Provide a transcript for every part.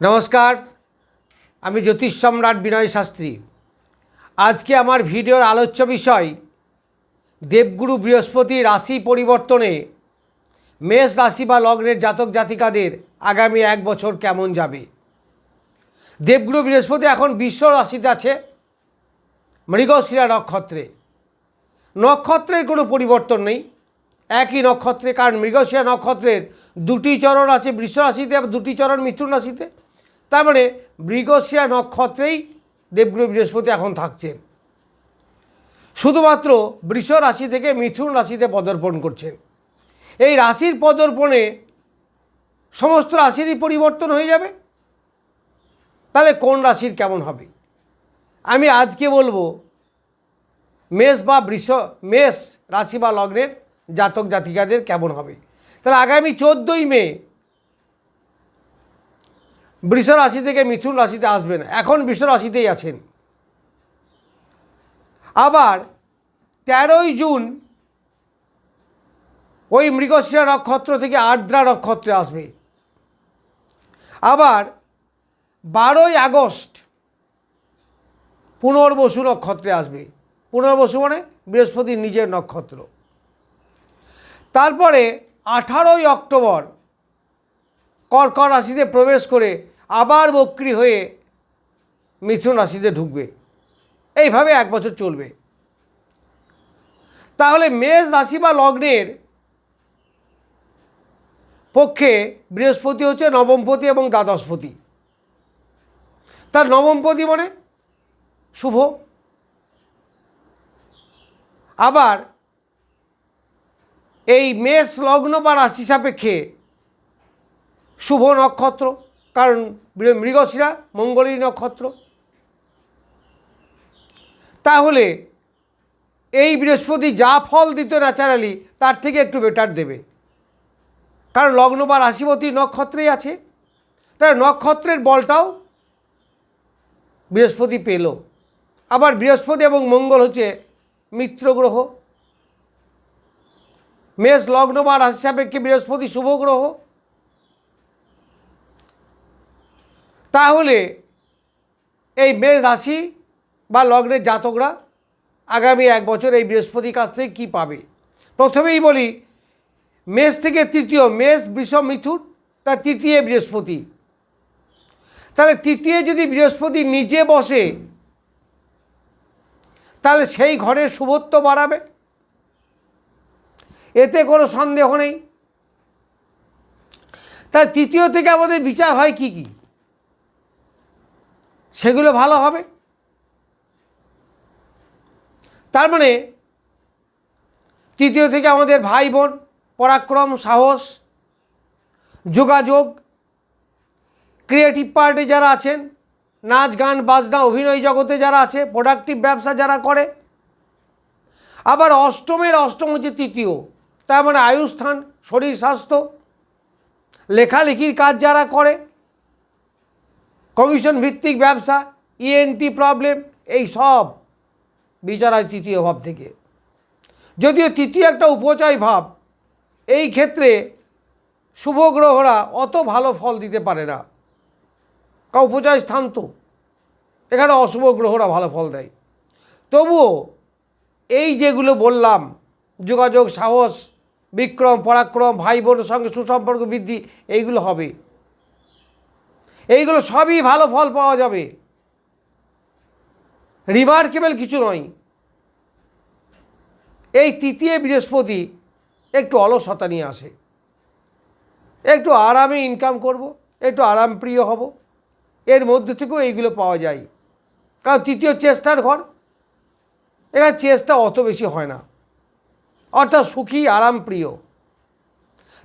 নমস্কার, আমি জ্যোতিষ সম্রাট বিনয় শাস্ত্রী। আজকে আমার ভিডিওর আলোচ্য বিষয়, দেবগুরু বৃহস্পতি রাশি পরিবর্তনে মেষ রাশি বা লগ্নের জাতক জাতিকাদের আগামী এক বছর কেমন যাবে? দেবগুরু বৃহস্পতি এখন বিশ্ব রাশিতে আছে, মৃগশিরা নক্ষত্রে। নক্ষত্রের কোনো পরিবর্তন নেই। একই নক্ষত্রে, কারণ মৃগশিরা নক্ষত্রের দুটি চরণ আছে, বৃষ রাশিতে দুটি চরণ মিথুন রাশিতে। তার মানে মৃগশিরা নক্ষত্রেই দেবগুরু বৃহস্পতি এখন থাকছেন। শুধুমাত্র বৃষ রাশি থেকে মিথুন রাশিতে পদর্পণ করছেন। এই রাশির পদর্পণে সমস্ত রাশিরই পরিবর্তন হয়ে যাবে। তাহলে কোন রাশির কেমন হবে? আমি আজকে বলব, মেষ বা বৃষ, মেষ রাশি বা লগ্নের জাতক জাতিকাদের কেমন হবে? তাহলে আগামী চোদ্দোই মে বৃষ রাশি থেকে মিথুন রাশিতে আসবেন। এখন বৃষ রাশিতেই আছেন। আবার তেরোই জুন ওই মৃগশিরা নক্ষত্র থেকে আর্দ্রা নক্ষত্রে আসবে। আবার বারোই আগস্ট পুনর্বসু নক্ষত্রে আসবে। পুনর্বসু মানে বৃহস্পতির নিজের নক্ষত্র। তারপরে আঠারোই অক্টোবর কর্কট রাশিতে প্রবেশ করে আবার বক্রি হয়ে মিথুন রাশিতে ঢুকবে। এইভাবে এক বছর চলবে। তাহলে মেষ রাশি বা লগ্নের পক্ষে বৃহস্পতি হচ্ছে নবমপতি এবং দ্বাদশপতি। তার নবমপতি মানে শুভ। আবার এই মেষ লগ্ন বা রাশি সাপেক্ষে শুভ নক্ষত্র, কারণ মৃগশিরা মঙ্গলী নক্ষত্র। তাহলে এই বৃহস্পতি যা ফল দিত ন্যাচারালি, তার থেকে একটু বেটার দেবে। কারণ লগ্ন বা রাশিপতি নক্ষত্রেই আছে। তাই নক্ষত্রের বলটাও বৃহস্পতি পেল। আবার বৃহস্পতি এবং মঙ্গল হচ্ছে মিত্র গ্রহ। মেষ, লগ্ন বা রাশি সাপেক্ষে বৃহস্পতি শুভ গ্রহ। তাহলে এই মেষ রাশি বা লগ্নের জাতকরা আগামী এক বছর এই বৃহস্পতির কাছ থেকে কী পাবে? প্রথমেই বলি, মেষ থেকে তৃতীয়, মেষ বৃষ মিথুন তার তৃতীয় বৃহস্পতি। তাহলে তৃতীয় যদি বৃহস্পতি নিজে বসে, তাহলে সেই ঘরের শুভত্ব বাড়াবে। এতে কোনো সন্দেহ নেই। তার তৃতীয় থেকে আমাদের বিচার হয় কি কি? সেগুলো ভালো হবে। তার মানে তৃতীয় থেকে আমাদের ভাই বোন, পরাক্রম, সাহস, যোগাযোগ ক্রিয়েটিভ পার্টে যারা আছেন, নাচ, গান, বাজনা, অভিনয় জগতে যারা আছে প্রোডাক্টিভ ব্যবসা যারা করে, আবার অষ্টমের অষ্টম হচ্ছে তৃতীয়, তার মানে আয়ুস্থান, শরীর স্বাস্থ্য, লেখালেখির কাজ যারা করে কমিশন ভিত্তিক ব্যবসা ইএনটি প্রবলেম এই সব বিচার হয় তৃতীয় ভাব থেকে। যদিও তৃতীয় একটা উপচয় ভাব, এই ক্ষেত্রে শুভ গ্রহরা অত ভালো ফল দিতে পারে না। কা উপচয় স্থান তো, এখানে অশুভ গ্রহরা ভালো ফল দেয়। তবুও এই যেগুলো বললাম, যোগাযোগ, সাহস, বিক্রম, পরাক্রম ভাই বোনের সঙ্গে সুসম্পর্ক বৃদ্ধি, এইগুলো হবে। এইগুলো সবই ভালো ফল পাওয়া যাবে। রিমার্কেবল কিছু নয়। এই তৃতীয় বৃহস্পতি একটু অলসতা নিয়ে আসে। একটু আরামে ইনকাম করব, একটু আরাম প্রিয় হব। এর মধ্যে থেকেও এইগুলো পাওয়া যায়। কারণ তৃতীয় চেষ্টার ঘর, এখানে চেষ্টা অত বেশি হয় না। অর্থাৎ সুখী আরাম প্রিয়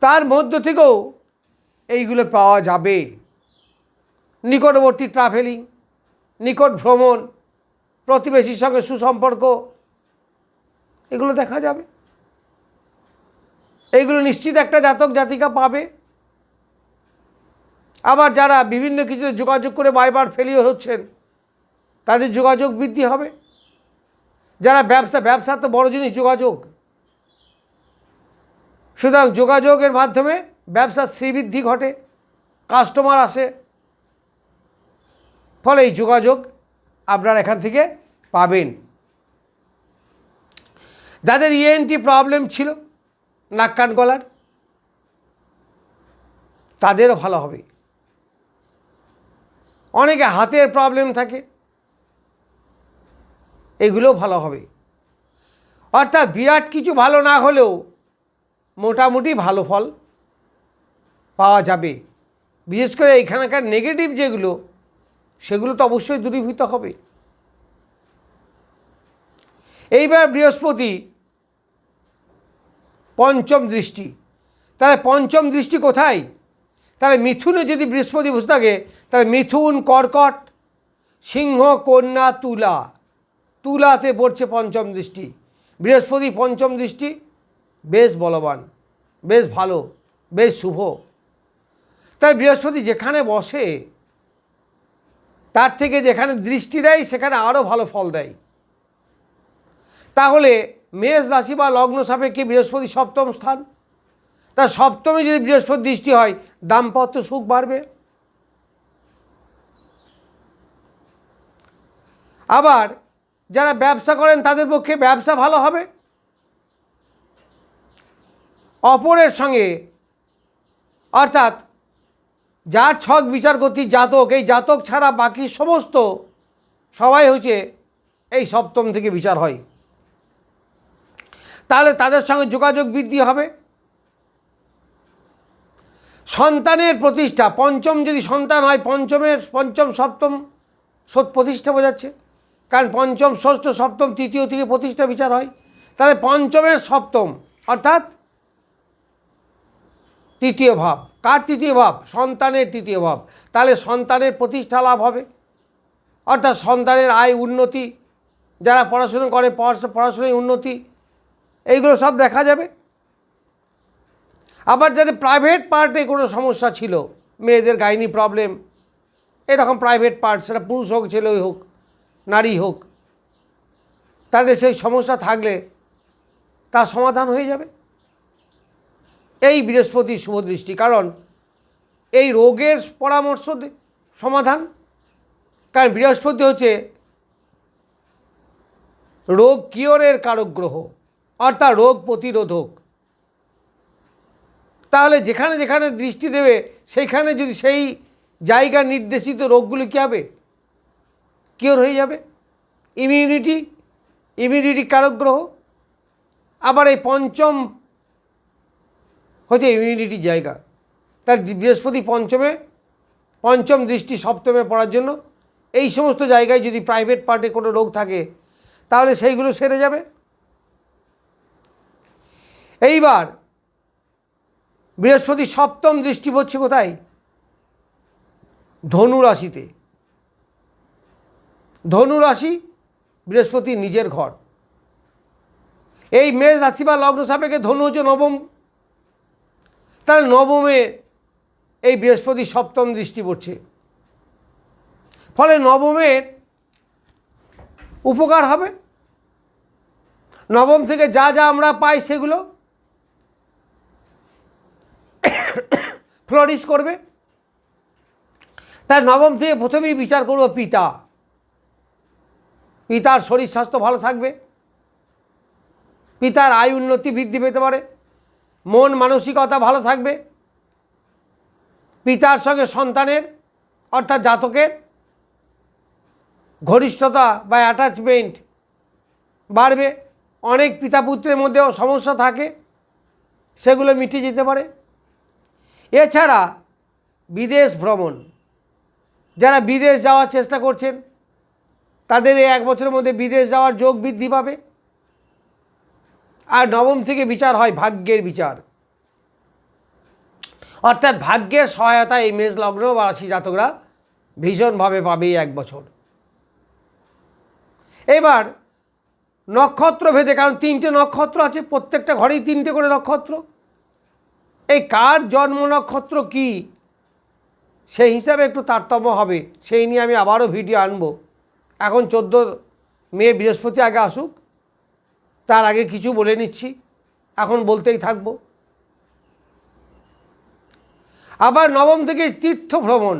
তার মধ্য থেকেও এইগুলো পাওয়া যাবে। নিকটবর্তী ট্রাভেলিং নিকট ভ্রমণ, প্রতিবেশীর সঙ্গে সুসম্পর্ক, এগুলো দেখা যাবে। এইগুলো নিশ্চিত একটা জাতক জাতিকা পাবে। আবার যারা বিভিন্ন কিছুতে যোগাযোগ করে বারবার ফেলিওর হচ্ছেন, তাদের যোগাযোগ বৃদ্ধি হবে। যারা ব্যবসা ব্যবসা তো বড় জিনিস, যোগাযোগ। সুতরাং যোগাযোগের মাধ্যমে ব্যবসার শ্রীবৃদ্ধি ঘটে কাস্টমার আসে ফলে এই যোগাযোগ আপনারা এখান থেকে পাবেন। যাদের ইএনটি প্রবলেম ছিল, নাক কান গলার, তাদেরও ভালো হবে। অনেকে হাতের প্রবলেম থাকে, এগুলোও ভালো হবে। অর্থাৎ বিরাট কিছু ভালো না হলেও মোটামুটি ভালো ফল পাওয়া যাবে। বিশেষ করে এখানকার নেগেটিভ যেগুলো সেগুলো তো অবশ্যই দূরীভূত হবে। এইবার বৃহস্পতি পঞ্চম দৃষ্টি। তাহলে পঞ্চম দৃষ্টি কোথায়? তাহলে মিথুনে যদি বৃহস্পতি বসে থাকে, তাহলে মিথুন, কর্কট, সিংহ, কন্যা, তুলা। তুলাতে পড়ছে পঞ্চম দৃষ্টি। বৃহস্পতি পঞ্চম দৃষ্টি, বেশ বলবান, বেশ ভালো, বেশ শুভ। তাই বৃহস্পতি যেখানে বসে তার থেকে যেখানে দৃষ্টি দেয়, সেখানে আরও ভালো ফল দেয়। তাহলে মেষ রাশি বা লগ্ন সাপেক্ষে বৃহস্পতি সপ্তম স্থান। তা সপ্তমে যদি বৃহস্পতি দৃষ্টি হয়, দাম্পত্য সুখ বাড়বে। আবার যারা ব্যবসা করেন, তাদের পক্ষে ব্যবসা ভালো হবে। অপরের সঙ্গে অর্থাৎ যার ছক বিচার করতে জাতক, এই জাতক ছাড়া বাকি সমস্ত সবাই হচ্ছে এই সপ্তম থেকে বিচার হয়। তাহলে তাদের সঙ্গে যোগাযোগ বৃদ্ধি হবে। সন্তানের প্রতিষ্ঠা, পঞ্চম যদি সন্তান হয়, পঞ্চমের, পঞ্চম, সপ্তম প্রতিষ্ঠা বোঝাচ্ছে। কারণ পঞ্চম, ষষ্ঠ, সপ্তম, তৃতীয় থেকে প্রতিষ্ঠা বিচার হয়। তাহলে পঞ্চমের, সপ্তম, অর্থাৎ তৃতীয় ভাব। কার তৃতীয় ভাব? সন্তানের তৃতীয় ভাব। তাহলে সন্তানের প্রতিষ্ঠা লাভ হবে। অর্থাৎ সন্তানের আয় উন্নতি, যারা পড়াশুনো করে, পড়াশো- পড়াশোনায় উন্নতি, এইগুলো সব দেখা যাবে। আবার যাদের প্রাইভেট পার্টে কোনো সমস্যা ছিল, মেয়েদের গাইনি প্রবলেম এরকম প্রাইভেট পার্ট সেটা পুরুষ হোক ছেলেই হোক, নারী হোক তাদের সেই সমস্যা থাকলে তার সমাধান হয়ে যাবে। এই বৃহস্পতি শুভ দৃষ্টি। কারণ এই রোগের পরামর্শ সমাধান। কারণ বৃহস্পতি হচ্ছে রোগ কিওরের কারক গ্রহ, অর্থাৎ রোগ প্রতিরোধক। তাহলে যেখানে যেখানে দৃষ্টি দেবে, সেইখানে যদি সেই জায়গা নির্দেশিত রোগগুলি কী হবে? কিওর হয়ে যাবে। ইমিউনিটি ইমিউনিটি কারক গ্রহ। আবার এই পঞ্চম হচ্ছে ইমিউনিটির জায়গা। তার বৃহস্পতি পঞ্চমে, পঞ্চম দৃষ্টি সপ্তমে পড়ার জন্য। এই সমস্ত জায়গায় যদি প্রাইভেট পার্টে কোনো রোগ থাকে, তাহলে সেইগুলো সেরে যাবে। এইবার, বৃহস্পতি সপ্তম দৃষ্টি পড়ছে কোথায়? ধনু রাশিতে। ধনু রাশি বৃহস্পতি নিজের ঘর। এই মেষ রাশি বা লগ্ন সাপেক্ষে ধনু হচ্ছে নবম তাহলে নবমে এই বৃহস্পতি সপ্তম দৃষ্টি পড়ছে। ফলে নবমের উপকার হবে। নবম থেকে যা যা আমরা পাই সেগুলো ফ্লোরিশ করবে। তাই নবম থেকে প্রথমেই বিচার করব পিতা। পিতার শরীর স্বাস্থ্য ভালো থাকবে। পিতার আয় উন্নতি বৃদ্ধি পেতে পারে। মন মানসিকতা ভালো থাকবে। পিতার সঙ্গে সন্তানের, অর্থাৎ জাতকের ঘনিষ্ঠতা বা অ্যাটাচমেন্ট বাড়বে। অনেক পিতা পুত্রের মধ্যেও সমস্যা থাকে, সেগুলো মিটে যেতে পারে। এছাড়া বিদেশ ভ্রমণ, যারা বিদেশ যাওয়ার চেষ্টা করছেন, তাদের এই এক বছরের মধ্যে বিদেশ যাওয়ার যোগ বৃদ্ধি পাবে। আর নবম থেকে বিচার হয় ভাগ্যের বিচার। অর্থাৎ ভাগ্যের সহায়তা এই মেষ লগ্ন বা রাশি জাতকরা ভীষণভাবে পাবে এক বছর। এবার নক্ষত্র ভেদে, কারণ তিনটে নক্ষত্র আছে, প্রত্যেকটা ঘরেই তিনটে করে নক্ষত্র। এই কার জন্ম নক্ষত্র কি, সেই হিসাবে একটু তারতম্য হবে। সেই নিয়ে আমি আবারও ভিডিও আনব। এখন চোদ্দ মে বৃহস্পতি আগে আসুক। তার আগে কিছু বলে নিচ্ছি। এখন বলতেই থাকব। আবার নবম থেকে তীর্থ ভ্রমণ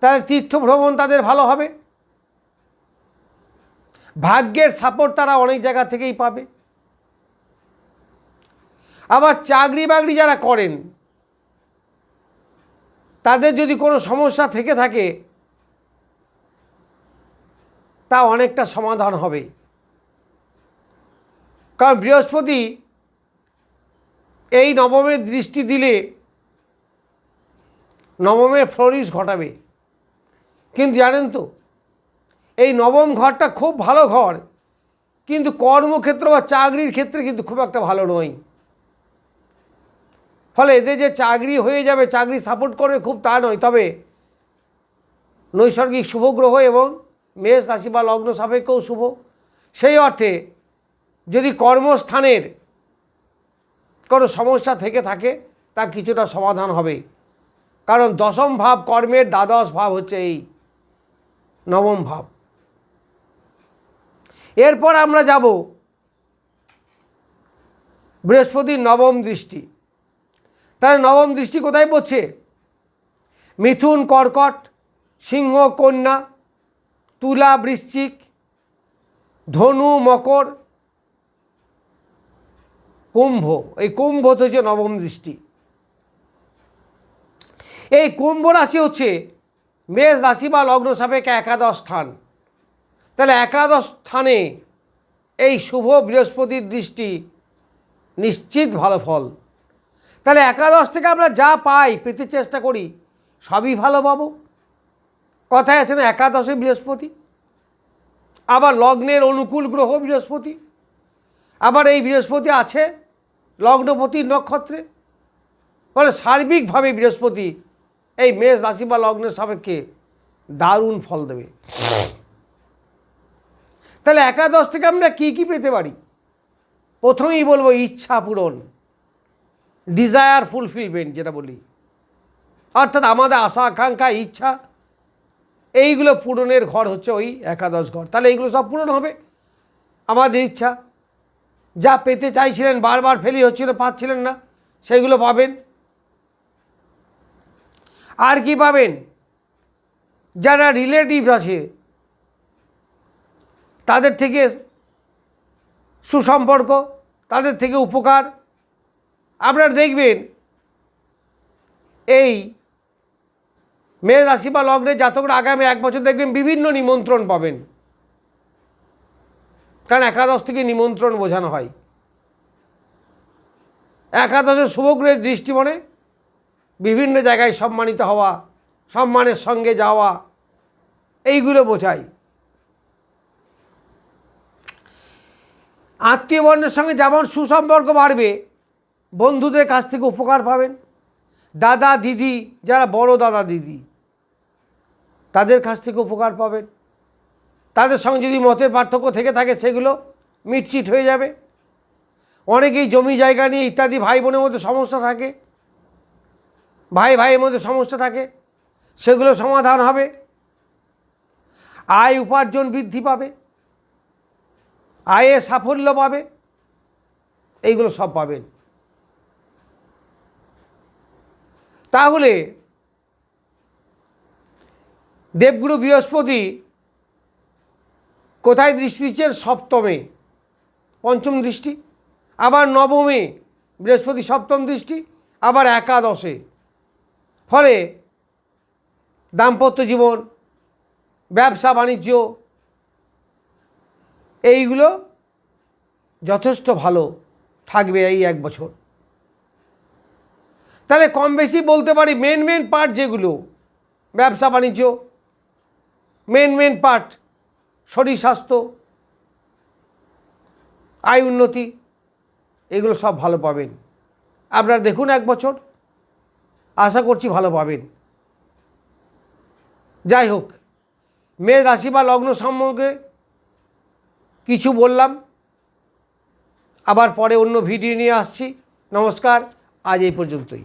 তাদের তীর্থ ভ্রমণ তাদের ভালো হবে। ভাগ্যের সাপোর্ট তারা অনেক জায়গা থেকেই পাবে। আবার চাকরি বাকরি যারা করেন, তাদের যদি কোনো সমস্যা থেকে থাকে, তা অনেকটা সমাধান হবে। কারণ বৃহস্পতি এই নবমের দৃষ্টি দিলে নবমের ফ্লোরিশ ঘটাবে। কিন্তু জানেন তো, এই নবম ঘরটা খুব ভালো ঘর, কিন্তু কর্মক্ষেত্র বা চাকরির ক্ষেত্রে কিন্তু খুব একটা ভালো নয়। ফলে এদের যে চাকরি হয়ে যাবে, চাকরি সাপোর্ট করবে খুব তা নয়। তবে নৈসর্গিক শুভ গ্রহ এবং মেষ রাশি বা লগ্ন সাপেক্ষেও শুভ। সেই অর্থে যদি কর্মস্থানের কোনো সমস্যা থেকে থাকে, তা কিছুটা সমাধান হবে। কারণ দশম ভাব কর্মের দ্বাদশ ভাব হচ্ছে এই নবম ভাব। এরপর আমরা যাব বৃহস্পতির নবম দৃষ্টি। তাহলে নবম দৃষ্টি কোথায় পড়ছে? মিথুন, কর্কট, সিংহ, কন্যা, তুলা, বৃশ্চিক, ধনু, মকর কুম্ভ, এই কুম্ভ হচ্ছে নবম দৃষ্টি। এই কুম্ভ রাশি হচ্ছে মেষ রাশি বা লগ্ন সাপেক্ষে একাদশ স্থান। তাহলে একাদশ স্থানে এই শুভ বৃহস্পতির দৃষ্টি নিশ্চিত ভালো ফল। তাহলে একাদশ থেকে আমরা যা পাই পেতে চেষ্টা করি, সবই ভালো পাবো। কথায় আছে না একাদশে বৃহস্পতি। আবার লগ্নের অনুকূল গ্রহ বৃহস্পতি। আবার এই বৃহস্পতি আছে লগ্নপতির নক্ষত্রে? ফলে সার্বিকভাবে বৃহস্পতি, এই মেষ রাশি বা লগ্নের সাপেক্ষে দারুণ ফল দেবে। তাহলে একাদশ থেকে আমরা কী কী পেতে পারি? প্রথমেই বলব ইচ্ছা পূরণ ডিজায়ার ফুলফিলমেন্ট যেটা বলি। অর্থাৎ আমাদের আশা, আকাঙ্ক্ষা, ইচ্ছা, এইগুলো পূরণের ঘর হচ্ছে ওই একাদশ ঘর। তাহলে এইগুলো সব পূরণ হবে। আমাদের ইচ্ছা যা পেতে চাইছিলেন, বারবার ফেলি হচ্ছিল, পাচ্ছিলেন না সেগুলো পাবেন। আর কি পাবেন? যারা রিলেটিভ আছে, তাদের থেকে সুসম্পর্ক, তাদের থেকে উপকার। আপনারা দেখবেন, এই মেষ রাশি বা লগ্নে জাতকরা আগামী এক বছর দেখবেন বিভিন্ন নিমন্ত্রণ পাবেন। কারণ একাদশ থেকে নিমন্ত্রণ বোঝানো হয়। একাদশের শুভগ্রহের দৃষ্টি মনে বিভিন্ন জায়গায় সম্মানিত হওয়া, সম্মানের সঙ্গে যাওয়া, এইগুলো বোঝায়। আত্মীয় সঙ্গে যেমন সুসম্পর্ক বাড়বে, বন্ধুদের কাছ থেকে উপকার পাবেন। দাদা, দিদি, যারা বড় দাদা, দিদি, তাদের কাছ থেকে উপকার পাবেন। তাদের সঙ্গে যদি মতের পার্থক্য থেকে থাকে সেগুলো মিটচিট হয়ে যাবে। অনেকেই জমি জায়গা নিয়ে ইত্যাদি ভাই বোনের মধ্যে সমস্যা থাকে। ভাই ভাইয়ের মধ্যে সমস্যা থাকে। সেগুলো সমাধান হবে। আয় উপার্জন বৃদ্ধি পাবে। আয়ে সাফল্য পাবে। এইগুলো সব পাবেন। তাহলে দেবগুরু বৃহস্পতি কোথায় দৃষ্টি দিচ্ছেন সপ্তমে। পঞ্চম দৃষ্টি। আবার নবমে, বৃহস্পতি সপ্তম দৃষ্টি, আবার একাদশে। ফলে দাম্পত্য জীবন, ব্যবসা, বাণিজ্য, এইগুলো যথেষ্ট ভালো থাকবে এই এক বছর। তাহলে কম বেশি বলতে পারি মেন মেন পার্ট যেগুলো, ব্যবসা, বাণিজ্য মেন মেন পার্ট শরীর স্বাস্থ্য, আয় উন্নতি, এগুলো সব ভালো পাবেন। আপনারা দেখুন এক বছর, আশা করছি ভালো পাবেন। যাই হোক মেয়ে রাশি বা লগ্ন সম্পর্কে কিছু বললাম, আবার পরে অন্য ভিডিও নিয়ে আসছি। নমস্কার, আজ এই পর্যন্তই।